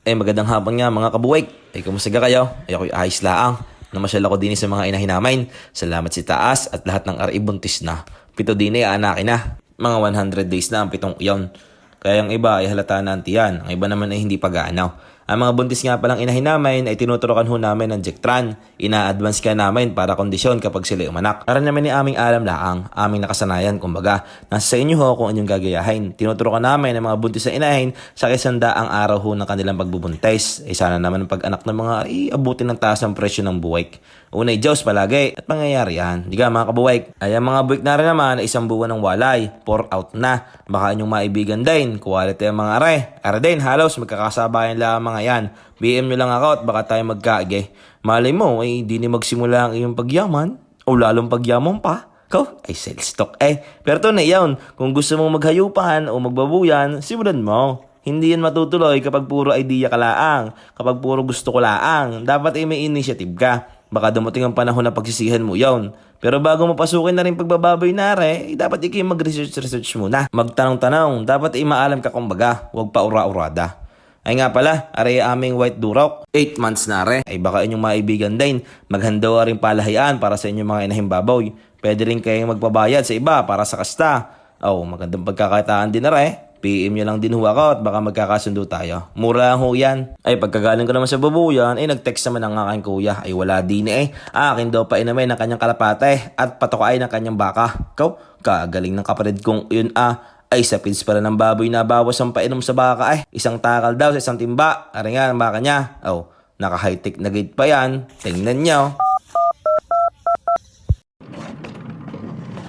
Eh, magandang hapon nga mga kabuwig. Eh, kumusta ka kayo? Eh, ako'y ayos laang. Namasyal ako din sa mga inahin namin. Salamat si Taas at lahat ng RI buntis na. Pito din eh, anakin na. Mga 100 days na ang pitong iyon. Kaya yung iba ay halata na antiyan. Ang iba naman ay hindi pag-aanaw. Ang mga buntis nga palang inahin namin ay tinuturokan ho namin ng Jectran. Ina-advance ka namin para kondisyon kapag sila umanak. Para naman ni aming alam laang, aming nakasanayan kumbaga. Nasa sa inyo ho kung anyong gagayahin. Tinuturokan namin ang mga buntis na inahin sa kisanda ang araw ho ng kanilang pagbubuntis. Eh sana naman ang pag-anak ng mga iabutin ng taas ng presyo ng buwik. Unay Diyos palagi at mangyayari yan. Di ka mga kabuwik. Ay ang mga buwik na rin naman ay isang buwan ng walay. Pour out na. Baka inyong maibigan din. Quality ang mga are. Are din halos magkakasabayan lang ang mga yan. BM nyo lang ako at baka tayo magkaage. Malay mo ay di ni magsimula ang iyong pagyaman o lalong pagyaman pa. Ko, ay sell stock eh. Pero to na yun, kung gusto mong maghayupan o magbabuyan, simulan mo. Hindi yan matutuloy kapag puro idea ka laang, kapag puro gusto ko laang. Dapat ay may initiative ka. Baka dumating ang panahon na pagsisihan mo yon. Pero bago mo pasukin na rin pagbababoy nare, eh, dapat ikay mag-research-research muna. Magtanong-tanong, dapat ay maalam ka kumbaga, huwag pa ura-urada. Ay nga pala, aray aming white durok. 8 months na re. Ay baka inyong maibigan din. Maghanda rin palahian para sa inyong mga inahing baboy. Pwede rin kayong magpabayad sa iba para sa kasta. Oh, magandang pagkakataan din na re. PM nyo lang din ho ako at baka magkakasundo tayo. Mura lang ho yan. Ay pagkagaling ko naman sa babuyan, ay nag-text naman ang aking kuya. Ay wala din eh. Akin daw pa inamin ng kanyang kalapate at patukay ng kanyang baka. Kau, kagaling ng kapatid kong yun ah. Ay, sa pins pala ng baboy na bawas ang painom sa baka eh. Isang takal daw sa isang timba. Ari nga ang baka niya. Oh, naka-high-tech na gate pa yan. Tingnan niyo.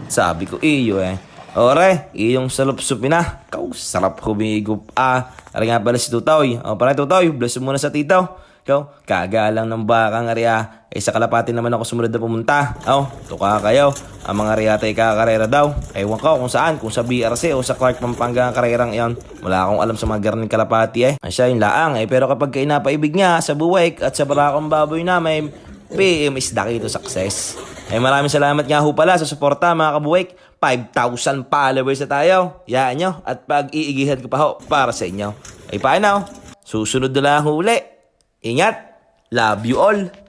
Sabi ko, iyo eh. Ore, iyong salupsupi na. Kau, sarap humigop ah. Ari nga pala si Tutoy. O, parang Tutoy, bless muna sa tito. Kau, kagalang ng bakang ariya. Eh, sa kalapati naman ako sumunod na pumunta. Oh, tuka kayo. Ang mga riyata ay kakarera daw. Ewan ko kung saan, kung sa BRC o sa Clark Pampanga ang karerang iyon. Wala akong alam sa mga garning kalapati eh. Ang siya yung laang eh. Pero kapag kainapaibig niya sa buwek at sa barakong baboy namin, PM is the key to success. Ay maraming salamat nga ho pala sa suporta mga kabuwik. 5,000 followers na tayo. Yaan nyo. At pag-iigihan ko pa ho para sa inyo. Ay paano? Susunod na lang huli. Ingat. Love you all.